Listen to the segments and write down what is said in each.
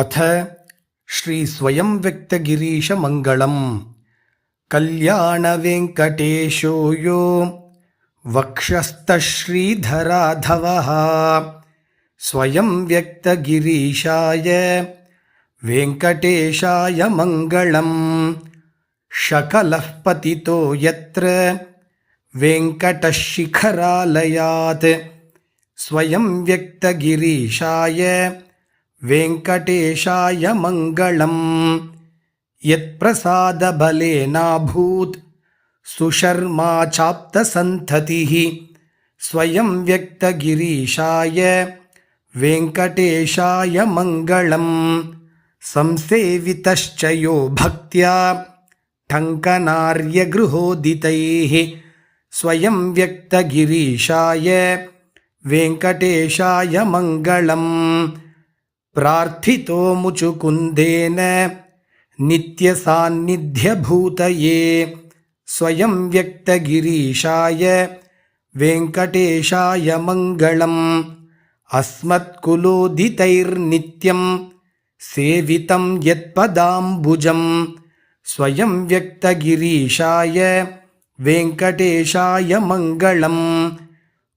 अथ श्रीस्वयंव्यक्तगिरीशमङ्गलम् कल्याणवेङ्कटेशो यो वक्षस्तश्रीधराधवः स्वयं व्यक्तगिरीशाय वेङ्कटेशाय मङ्गलम्। शकलः पतितो यत्र वेङ्कटः शिखरालयात् स्वयं व्यक्तगिरीशाय वेङ्कटेशाय मङ्गलम्। यत्प्रसादबलेनाभूत्। सुशर्मा चाप्तसन्ततिः स्वयं व्यक्तगिरीशाय वेङ्कटेशाय मङ्गलम्। संसेवितश्च यो भक्त्या टङ्कनार्यगृहोदितैः स्वयं व्यक्तगिरीशाय वेङ्कटेशाय मङ्गलम् प्रार्थितो मुचुकुन्देन नित्यसान्निध्यभूतये स्वयं व्यक्तगिरीशाय वेङ्कटेशाय मङ्गलम् अस्मत्कुलोदितैर्नित्यं सेवितं यत्पदाम्बुजं स्वयं व्यक्तगिरीशाय वेङ्कटेशाय मङ्गलम्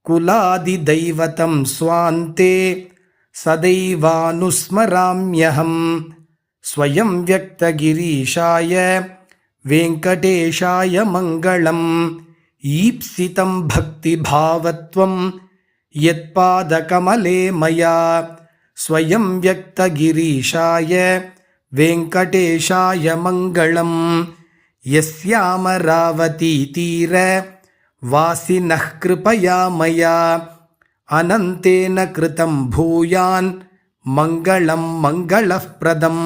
कुलादिदैवतं स्वान्ते सदैवानुस्मराम्यहम्। स्वयं व्यक्तगिरीशाय वेङ्कटेशाय मङ्गलम्। ईप्सितं भक्तिभावत्वं यत्पादकमले मया। स्वयं व्यक्तगिरीशाय वेङ्कटेशाय मङ्गलम्। यस्यामरावतीतीर वासिनः कृपया मया अनन्तेन कृतं भूयान् मङ्गलं मङ्गलः प्रदम्